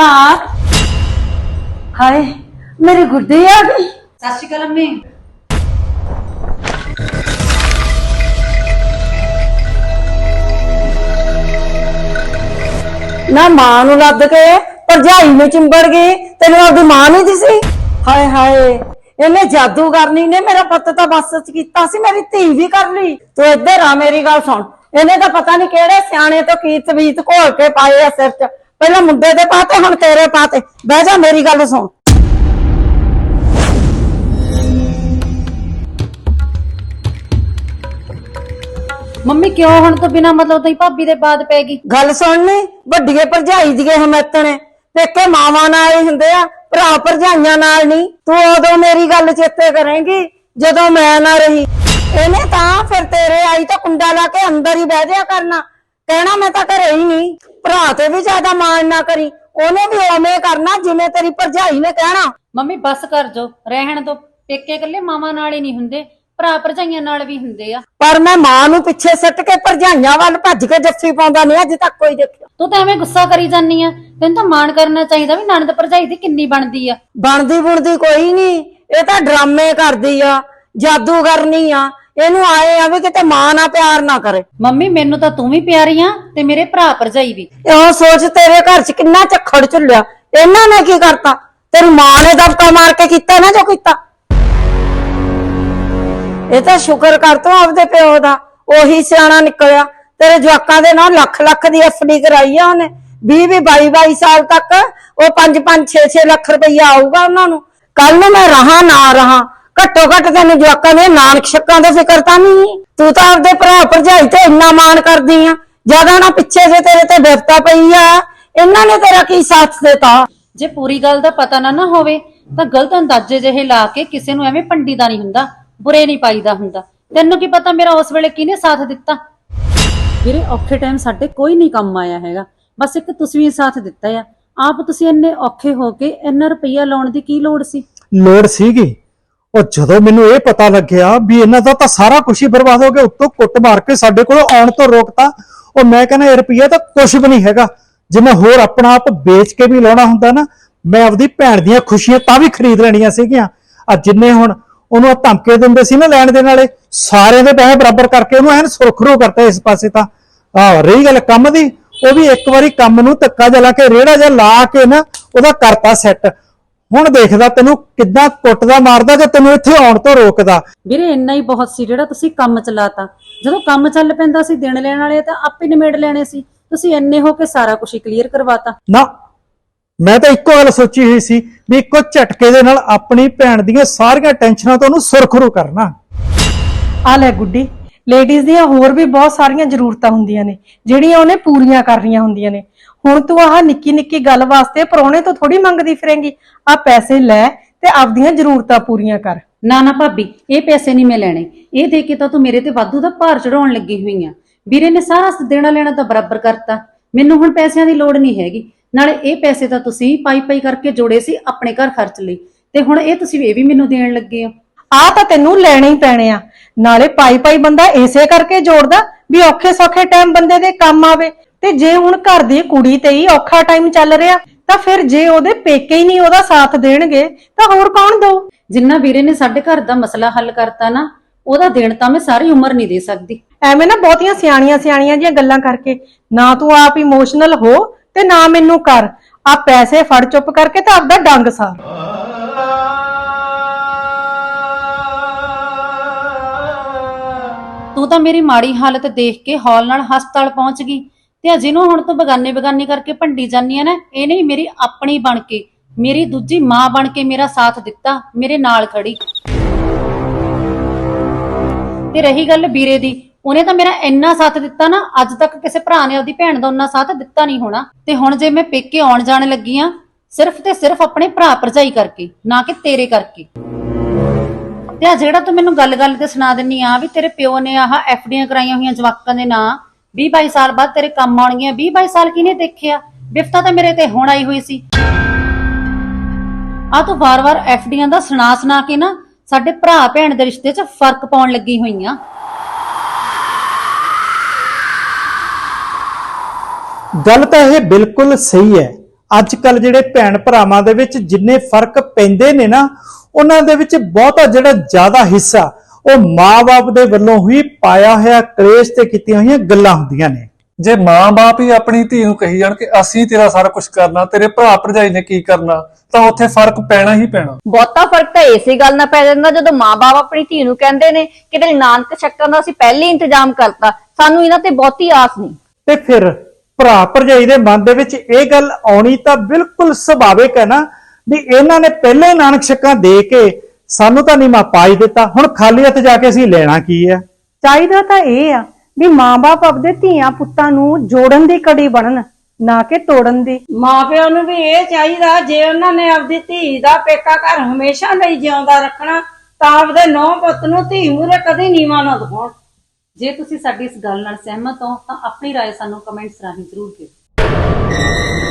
ਸਾਥ ਹਾਏ ਮੇਰੇ ਗੁੱਡੇ ਆ ਗਈ ਸਤਿ ਸ਼੍ਰੀ ਅਕਾਲ ਅੰਮੀ। ਨਾ ਮਾਂ ਨੂੰ ਲੱਦ ਕੇ ਭਰਜਾਈ ਨੂੰ ਚਿੰਬੜ ਗਈ ਤੈਨੂੰ ਆਪਦੀ ਮਾਂ ਨਹੀਂ ਦਿਸੀ? ਹਾਏ ਹਾਏ ਇਹਨੇ ਜਾਦੂਗਰਨੀ ਨੇ ਮੇਰਾ ਪੁੱਤ ਤਾਂ ਬਸ ਚ ਕੀਤਾ ਸੀ ਮੇਰੀ ਧੀ ਵੀ ਕਰ ਲਈ। ਤੂੰ ਇੱਧਰ ਆ ਮੇਰੀ ਗੱਲ ਸੁਣ। ਇਹਨੇ ਤਾਂ ਪਤਾ ਨਹੀਂ ਕਿਹੜੇ ਸਿਆਣੇ ਤੋਂ ਕੀ ਤਵੀਤ ਘੋਲ ਕੇ ਪਾਏ ਆ ਸਿਰ 'ਚ। ਪਹਿਲਾਂ ਮੁੰਡੇ ਦੇ ਪਾਤੇ ਹੁਣ ਤੇਰੇ ਪਾਤੇ ਬਹਿ ਜਾ ਮੇਰੀ ਗੱਲ ਸੁਣ। ਮੰਮੀ ਕਿਉਂ ਹੁਣ ਤੋਂ ਬਿਨਾ ਮਤਲਬ ਤੋਂ ਹੀ ਭਾਬੀ ਦੇ ਬਾਦ ਪੈ ਗਈ? ਗੱਲ ਸੁਣਨੀ ਵੱਡੀਏ ਭਰਜਾਈ ਦੀਏ ਹਮੈਤਣੇ ਪੇਕੇ ਮਾਵਾਂ ਨਾਲ ਹੀ ਹੁੰਦੇ ਆ ਭਰਾ ਭਰਜਾਈਆਂ ਨਾਲ ਨਹੀਂ ਤੂੰ ਉਦੋਂ ਮੇਰੀ ਗੱਲ ਚੇਤੇ ਕਰੇਂਗੀ ਜਦੋਂ ਮੈਂ ਨਾ ਰਹੀ। ਇਹਨੇ ਤਾਂ ਫਿਰ ਤੇਰੇ ਆਈ ਤਾਂ ਕੁੰਡਾ ਲਾ ਕੇ ਅੰਦਰ ਹੀ ਬਹਿ ਜਾਇਆ ਕਰਨਾ। ਕਹਿਣਾ ਮੈਂ ਤਾਂ ਘਰੇ ਹੀ ਨਹੀਂ। ਭਰਾ ਤੇ ਵੀ ਜ਼ਿਆਦਾ ਮਾਣ ਨਾ ਕਰੀ। ਉਹਨੇ ਵੀ ਓਵੇਂ ਕਰਨਾ ਜਿਵੇਂ ਤੇਰੀ ਭਰਜਾਈ ਨੇ ਕਹਿਣਾ। ਮੰਮੀ ਬੱਸ ਕਰ ਜੋ ਰਹਿਣ ਤੋਂ ਪੇਕੇ ਇਕੱਲੇ ਮਾਵਾਂ ਨਾਲ ਹੀ ਨਹੀਂ ਹੁੰਦੇ। ਭਰਾ ਭਰਜਾਈਆਂ ਨਾਲ ਵੀ ਹੁੰਦੇ ਆ। ਪਰ ਮੈਂ ਮਾਂ ਨੂੰ ਪਿੱਛੇ ਸਿੱਟ ਕੇ ਭਰਜਾਈਆਂ ਵੱਲ ਭੱਜ ਕੇ ਜੱਫੀ ਪਾਉਂਦਾ ਨਹੀਂ ਅੱਜ ਤੱਕ ਕੋਈ ਦੇਖਿਆ। ਤੂੰ ਤਾਂ ਐਵੇਂ ਗੁੱਸਾ ਕਰੀ ਜਾਨੀ ਆ। ਤੈਨੂੰ ਤਾਂ ਮਾਣ ਕਰਨਾ ਚਾਹੀਦਾ ਵੀ ਨਣਦ ਭਰਜਾਈ ਦੀ ਕਿੰਨੀ ਬਣਦੀ ਆ। ਬਣਦੀ ਬੁਣਦੀ ਕੋਈ ਨਹੀਂ। ਇਹ ਤਾਂ ਡਰਾਮੇ ਕਰਦੀ ਆ ਜਾਦੂ ਕਰਨੀ ਆ। ਇਹਨੂੰ ਆਏ ਆ ਵੀ ਕਿਤੇ ਮਾਂ ਨਾਲ ਪਿਆਰ ਨਾ ਕਰੇ। ਮੰਮੀ ਮੈਨੂੰ ਤਾਂ ਤੂੰ ਵੀ ਪਿਆਰੀ ਆ ਤੇ ਮੇਰੇ ਭਰਾ ਭਰਜਾਈ ਵੀ। ਉਹ ਸੋਚ ਤੇਰੇ ਘਰ 'ਚ ਕਿੰਨਾ ਝੱਖੜ ਝੁੱਲਿਆ। ਇਹਨਾਂ ਨੇ ਕੀ ਕਰਤਾ? ਤੇਰੀ ਮਾਂ ਨੇ ਦਬਕਾ ਮਾਰ ਕੇ ਕੀਤਾ ਨਾ ਜੋ ਕੀਤਾ। ਇਹ ਤਾਂ ਸ਼ੁਕਰ ਕਰ ਤੂੰ ਆਪਦੇ ਪਿਓ ਦਾ। ਉਹੀ ਸਿਆਣਾ ਨਿਕਲਿਆ। ਤੇਰੇ ਜਵਾਕਾਂ ਦੇ ਨਾਲ ਲੱਖ ਲੱਖ ਦੀ ਐਫਡੀ ਕਰਾਈ ਆ ਉਹਨੇ। 20 20 22 22 ਸਾਲ ਤੱਕ ਉਹ 5 5 6 6 ਲੱਖ ਰੁਪਈਆ ਆਊਗਾ ਉਹਨਾਂ ਨੂੰ। ਕੱਲ ਨੂੰ ਮੈਂ ਰਹਾ ਨਾ ਰਹਾ। ਘੱਟੋ ਘੱਟ ਤੈਨੂੰ ਜਵਾਕਾਂ ਦੇ ਨਾਨਕ ਸ਼ੱਕਾਂ ਦਾ ਫਿਕਰ ਤਾਂ ਨਹੀਂ ਤੂੰ ਤਾਂ ਆਪਦੇ ਭਰਾ ਭਰਜਾਈ ਤੇ ਇੰਨਾ ਮਾਣ ਕਰਦੀ ਆ। ਜ਼ਿਆਦਾ ਨਾ ਪਿੱਛੇ ਜੇ ਤੇਰੇ ਤੇ ਵਿਵਤਾ ਪਈ ਆ। ਇਹਨਾਂ ਨੇ ਤੇਰਾ ਕੀ ਸਾਥ ਦਿੱਤਾ? ਜੇ ਪੂਰੀ ਗੱਲ ਦਾ ਪਤਾ ਨਾ ਨਾ ਹੋਵੇ ਤਾਂ ਗਲਤ ਅੰਦਾਜ਼ੇ ਜਿਹੇ ਲਾ ਕੇ ਕਿਸੇ ਨੂੰ ਐਵੇਂ ਪੰਡੀਦਾ ਨਹੀਂ ਹੁੰਦਾ ਬੁਰੇ ਨਹੀਂ ਪਾਈਦਾ ਹੁੰਦਾ। ਤੈਨੂੰ ਕੀ ਪਤਾ ਮੇਰਾ ਉਸ ਵੇਲੇ ਕਿਹਨੇ ਸਾਥ ਦਿੱਤਾ? ਵੀਰੇ ਔਖੇ ਟਾਈਮ ਸਾਡੇ ਕੋਈ ਨਹੀਂ ਕੰਮ ਆਇਆ ਹੈਗਾ। ਬਸ ਇੱਕ ਤੁਸੀਂ ਹੀ ਸਾਥ ਦਿੱਤਾ ਆ। ਆਪ ਤੁਸੀਂ ਇੰਨੇ ਔਖੇ ਹੋ ਕੇ ਇੰਨਾ ਰੁਪਈਆ ਲਾਉਣ ਦੀ ਕੀ ਲੋੜ ਸੀ? ਲੋੜ ਸੀਗੀ। ਉਹ ਜਦੋਂ ਮੈਨੂੰ ਇਹ ਪਤਾ ਲੱਗਿਆ ਵੀ ਇਹਨਾਂ ਦਾ ਤਾਂ ਸਾਰਾ ਕੁਝ ਹੀ ਬਰਬਾਦ ਹੋ ਗਿਆ, ਉੱਤੋਂ ਕੁੱਟ ਮਾਰ ਕੇ ਸਾਡੇ ਕੋਲ ਆਉਣ ਤੋਂ ਰੋਕਤਾ, ਉਹ ਮੈਂ ਕਹਿੰਦਾ ਇਹ ਰੁਪਈਆ ਤਾਂ ਕੁਝ ਵੀ ਨਹੀਂ ਹੈਗਾ। ਜੇ ਮੈਂ ਹੋਰ ਆਪਣਾ ਆਪ ਵੇਚ ਕੇ ਵੀ ਲਾਉਣਾ ਹੁੰਦਾ ਨਾ, ਮੈਂ ਆਪਦੀ ਭੈਣ ਦੀਆਂ ਖੁਸ਼ੀਆਂ ਤਾਂ ਵੀ ਖਰੀਦ ਲੈਣੀਆਂ ਸੀਗੀਆਂ। ਆ ਜਿੰਨੇ ਹੁਣ ਉਹਨੂੰ ਧਮਕੇ ਦਿੰਦੇ ਸੀ ਨਾ ਲੈਣ ਦੇ ਨਾਲੇ ਸਾਰਿਆਂ ਦੇ ਪੈਸੇ ਬਰਾਬਰ ਕਰਕੇ ਉਹਨੂੰ ਐਨ ਸੁਰਖਰੂ ਕਰਤਾ ਇਸ ਪਾਸੇ ਤਾਂ। ਆ ਰਹੀ ਗੱਲ ਕੰਮ ਦੀ, ਉਹ ਵੀ ਇੱਕ ਵਾਰੀ ਕੰਮ ਨੂੰ ਧੱਕਾ ਜਲਾ ਕੇ, ਰੇੜਾ ਜਿਹਾ ਲਾ ਕੇ ਨਾ ਉਹਦਾ ਕਰਤਾ ਸੈੱਟ ਹੁਣ ਦੇਖਦਾ ਤੈਨੂੰ ਕਿੱਦਾਂ ਕੁੱਟਦਾ ਮਾਰਦਾ ਕਿ ਤੈਨੂੰ ਇੱਥੇ ਆਉਣ ਤੋਂ ਰੋਕਦਾ। ਵੀਰੇ ਇੰਨਾ ਹੀ ਬਹੁਤ ਸੀ ਜਿਹੜਾ ਤੁਸੀਂ ਕੰਮ ਚਲਾਤਾ। ਜਦੋਂ ਕੰਮ ਚੱਲ ਪੈਂਦਾ ਸੀ ਦੇਣ ਲੈਣ ਵਾਲੇ ਤਾਂ ਆਪੇ ਨਿਮੇੜ ਲੈਣੇ ਸੀ। ਤੁਸੀਂ ਇੰਨੇ ਹੋ ਕੇ ਸਾਰਾ ਕੁਝ ਕਲੀਅਰ ਕਰਵਾਤਾ। ਨਾ ਮੈਂ ਤਾਂ ਇੱਕੋ ਗੱਲ ਸੋਚੀ ਹੋਈ ਸੀ ਵੀ ਇੱਕੋ ਝਟਕੇ ਦੇ ਨਾਲ ਆਪਣੀ ਭੈਣ ਦੀਆਂ ਸਾਰੀਆਂ ਟੈਨਸ਼ਨਾਂ ਤੋਂ ਉਹਨੂੰ ਸੁਰਖਰੂ ਕਰਨਾ। ਆ ਲੈ ਗੁੱਡੀ ਲੇਡੀਜ਼ ਦੀਆਂ ਹੋਰ ਵੀ ਬਹੁਤ ਸਾਰੀਆਂ ਜ਼ਰੂਰਤਾਂ ਹੁੰਦੀਆਂ ਨੇ ਜਿਹੜੀਆਂ ਉਹਨੇ ਪੂਰੀਆਂ ਕਰਨੀਆਂ ਹੁੰਦੀਆਂ ਨੇ। ਹੁਣ ਤੂੰ ਆਹ ਨਿੱਕੀ ਨਿੱਕੀ ਗੱਲ ਵਾਸਤੇ ਪਰੋਣੇ ਤੋਂ ਥੋੜੀ ਮੰਗਦੀ ਫਿਰੇਂਗੀ। ਆ ਪੈਸੇ ਲੈ ਤੇ ਆਪਦੀਆਂ ਜ਼ਰੂਰਤਾਂ ਪੂਰੀਆਂ ਕਰ। ਨਾ ਨਾ ਭਾਬੀ ਇਹ ਪੈਸੇ ਨਹੀਂ ਮੈਂ ਲੈਣੇ। ਇਹ ਦੇ ਕੇ ਤਾਂ ਤੂੰ ਮੇਰੇ ਤੇ ਵਾਧੂ ਦਾ ਭਾਰ ਚੜਾਉਣ ਲੱਗੀ ਹੋਈ ਆ। ਵੀਰੇ ਨੇ ਸਾਰਾ ਦੇਣਾ ਲੈਣਾ ਤਾਂ ਬਰਾਬਰ ਕਰਤਾ। ਮੈਨੂੰ ਹੁਣ ਪੈਸਿਆਂ ਦੀ ਲੋੜ ਨਹੀਂ ਹੈਗੀ। ਨਾਲੇ ਇਹ ਪੈਸੇ ਤਾਂ ਤੁਸੀਂ ਪਾਈ ਪਾਈ ਕਰਕੇ ਜੋੜੇ ਸੀ ਆਪਣੇ ਘਰ ਖਰਚ ਲਈ। ਤੇ ਹੁਣ ਇਹ ਤੁਸੀਂ ਇਹ ਵੀ ਮੈਨੂੰ ਦੇਣ ਲੱਗੇ ਹੋ। ਆ ਤਾਂ ਤੈਨੂੰ ਲੈਣੇ ਹੀ ਪੈਣੇ ਆ। ਨਾਲੇ ਪਾਈ ਪਾਈ ਬੰਦਾ ਇਸੇ ਕਰਕੇ ਜੋੜਦਾ ਵੀ ਔਖੇ ਸੌਖੇ ਟਾਈਮ ਬੰਦੇ ਦੇ ਕੰਮ ਆਵੇ। ਤੇ ਜੇ ਹੁਣ ਘਰ ਦੀ ਕੁੜੀ ਤੇ ਹੀ ਔਖਾ ਟਾਈਮ ਚੱਲ ਰਿਹਾ ਤਾਂ ਫਿਰ ਜੇ ਉਹਦੇ ਪੇਕੇ ਹੀ ਨਹੀਂ ਉਹਦਾ ਸਾਥ ਦੇਣਗੇ ਤਾਂ ਹੋਰ ਕੌਣ ਦਊ? ਜਿੰਨਾ ਵੀਰੇ ਨੇ ਸਾਡੇ ਘਰ ਦਾ ਮਸਲਾ ਹੱਲ ਕਰਤਾ ਨਾ ਉਹਦਾ ਦੇਣ ਤਾਂ ਮੈਂ ਸਾਰੀ ਉਮਰ ਨਹੀਂ ਦੇ ਸਕਦੀ। ਐਵੇਂ ਨਾ ਬਹੁਤੀਆਂ ਸਿਆਣੀਆਂ ਸਿਆਣੀਆਂ ਜੀਆਂ ਗੱਲਾਂ ਕਰਕੇ ਨਾ ਤੂੰ ਆਪ ਇਮੋਸ਼ਨਲ ਹੋ ਤੇ ਨਾ ਮੈਨੂੰ ਕਰ। ਆ ਪੈਸੇ ਫੜ ਚੁੱਪ ਕਰਕੇ ਤਾਂ ਆਪਦਾ ਡੰਗ ਸਾਰ ਤੂੰ ਤਾਂ ਮੇਰੀ ਮਾੜੀ ਹਾਲਤ ਦੇਖ ਕੇ ਹੌਲ ਨਾਲ ਹਸਪਤਾਲ ਪਹੁੰਚ ਗਈ। ਤੇ ਜਿਹਨੂੰ ਹੁਣ ਤੂੰ ਬਗਾਨੇ ਬਗਾਨੇ ਕਰਕੇ ਭੰਡੀ ਜਾਂਦੀ ਆ ਨਾ, ਇਹ ਨਹੀਂ ਮੇਰੀ ਆਪਣੀ ਬਣ ਕੇ, ਮੇਰੀ ਦੂਜੀ ਮਾਂ ਬਣ ਕੇ ਮੇਰਾ ਸਾਥ ਦਿੱਤਾ, ਮੇਰੇ ਨਾਲ ਖੜੀ। ਤੇ ਰਹੀ ਗੱਲ ਵੀਰੇ ਦੀ, ਉਹਨੇ ਤਾਂ ਮੇਰਾ ਇੰਨਾ ਸਾਥ ਦਿੱਤਾ ਨਾ, ਅੱਜ ਤੱਕ ਕਿਸੇ ਭਰਾ ਨੇ ਆਪਦੀ ਭੈਣ ਦਾ ਉਹਨਾਂ ਸਾਥ ਦਿੱਤਾ ਨਹੀਂ ਹੋਣਾ। ਤੇ ਹੁਣ ਜੇ ਮੈਂ ਪੇਕੇ ਆਉਣ ਜਾਣ ਲੱਗੀ ਆ, ਸਿਰਫ ਤੇ ਸਿਰਫ ਆਪਣੇ ਭਰਾ ਭਰਜਾਈ ਕਰਕੇ, ਨਾ ਕਿ ਤੇਰੇ ਕਰਕੇ। ਤੇ ਆ ਜਿਹੜਾ ਤੂੰ ਮੈਨੂੰ ਗੱਲ-ਗੱਲ ਤੇ ਸੁਣਾ ਦਿੰਨੀ ਆ ਵੀ ਤੇਰੇ ਪਿਓ ਨੇ ਆਹ ਐਫਡੀਆਂ ਕਰਾਈਆਂ ਹੋਈਆਂ ਜਵਾਕਾਂ ਦੇ ਨਾਂ 20-22 ਸਾਲ ਬਾਅਦ ਤੇਰੇ ਕੰਮ ਆਉਣਗੀਆਂ 20-22 ਸਾਲ ਕਿਹਨੇ ਦੇਖਿਆ? ਵਿਫਤਾ ਤਾਂ ਮੇਰੇ ਤੇ ਹੁਣ ਆਈ ਹੋਈ ਸੀ। ਆ ਤੂੰ ਵਾਰ-ਵਾਰ ਐਫਡੀਆਂ ਦਾ ਸੁਣਾ ਸੁਣਾ ਕੇ ਨਾ ਸਾਡੇ ਭਰਾ ਭੈਣ ਦੇ ਰਿਸ਼ਤੇ 'ਚ ਫ਼ਰਕ ਪਾਉਣ ਲੱਗੀ ਹੋਈਆਂ ਗੱਲ ਤਾਂ ਇਹ ਬਿਲਕੁਲ ਸਹੀ ਹੈ। ਅੱਜ ਕੱਲ ਜਿਹੜੇ ਭੈਣ ਭਰਾਵਾਂ ਦੇ ਵਿੱਚ ਜਿੰਨੇ ਫ਼ਰਕ ਪੈਂਦੇ ਨੇ ਨਾ, ਉਹਨਾਂ ਦੇ ਵਿੱਚ ਬਹੁਤਾ ਜਿਹੜਾ ਜ਼ਿਆਦਾ ਹਿੱਸਾ ਉਹ ਮਾਂ-ਬਾਪ ਦੇ ਵੱਲੋਂ ਹੀ ਪਾਇਆ ਹੋਇਆ ਕਲੇਸ਼ ਤੇ ਕੀਤੀਆਂ ਹੋਈਆਂ ਗੱਲਾਂ ਹੁੰਦੀਆਂ ਨੇ। ਜੇ ਮਾਂ-ਬਾਪ ਹੀ ਆਪਣੀ ਧੀ ਨੂੰ ਕਹੀ ਜਾਣ ਕਿ ਅਸੀਂ ਤੇਰਾ ਸਾਰਾ ਕੁਝ ਕਰਨਾ ਤੇਰੇ ਭਰਾ ਭਰਜਾਈ ਨੇ ਕੀ ਕਰਨਾ ਤਾਂ ਉੱਥੇ ਫ਼ਰਕ ਪੈਣਾ ਹੀ ਪੈਣਾ। ਬਹੁਤਾ ਫ਼ਰਕ ਤਾਂ ਇਸੇ ਗੱਲ ਨਾਲ ਪੈ ਜਾਂਦਾ ਜਦੋਂ ਮਾਪੇ ਆਪਣੀ ਧੀ ਨੂੰ ਕਹਿੰਦੇ ਨੇ ਕਿ ਤੇਰੇ ਨਾਨਕ ਛੱਕਾਂ ਦਾ ਅਸੀਂ ਪਹਿਲੇ ਹੀ ਇੰਤਜ਼ਾਮ ਕਰਤਾ ਸਾਨੂੰ ਇਹਨਾਂ ਤੇ ਬਹੁਤੀ ਆਸ ਨਹੀਂ। ਤੇ ਫਿਰ ਭਰਾ ਭਰਜਾਈ ਦੇ ਮਨ ਦੇ ਵਿੱਚ ਇਹ ਗੱਲ ਆਉਣੀ ਤਾਂ ਬਿਲਕੁਲ ਸੁਭਾਵਿਕ ਹੈ ਨਾ ਵੀ ਇਹਨਾਂ ਨੇ ਪਹਿਲੇ ਨਾਨਕ ਛੱਕਾਂ ਦੇ ਕੇ ਸਾਨੂੰ ਤਾਂ ਨੀਮਾ ਪਾ ਹੀ ਦਿੱਤਾ ਹੁਣ ਖਾਲੀ ਹੱਥ ਜਾ ਕੇ ਅਸੀਂ ਲੈਣਾ ਕੀ ਹੈ ਚਾਹੀਦਾ ਤਾਂ ਇਹ ਆ ਵੀ ਮਾਂ-ਬਾਪ ਆਪਦੇ ਧੀਆਂ ਪੁੱਤਾਂ ਨੂੰ ਜੋੜਨ ਦੀ ਕੜੀ ਬਣਨ ਨਾ ਕਿ ਤੋੜਨ ਦੀ ਮਾਪਿਆਂ ਨੂੰ ਵੀ ਇਹ ਚਾਹੀਦਾ ਜੇ ਉਹਨਾਂ ਨੇ ਆਪਦੀ ਧੀ ਦਾ ਪੇਕਾ ਘਰ ਹਮੇਸ਼ਾ ਲਈ ਜਿਉਂਦਾ ਰੱਖਣਾ ਤਾਂ ਆਪਦੇ ਨੌ ਪੁੱਤ ਨੂੰ ਧੀ ਮੂਰੇ ਕਦੀ ਨੀਵਾਂ ਨਾ ਦਿਖਾਉਣ ਜੇ ਤੁਸੀਂ ਸਾਡੀ ਇਸ ਗੱਲ ਨਾਲ ਸਹਿਮਤ ਹੋ ਤਾਂ ਆਪਣੀ رائے ਸਾਨੂੰ ਕਮੈਂਟਸ ਰਾਹੀਂ ਜ਼ਰੂਰ ਦਿਓ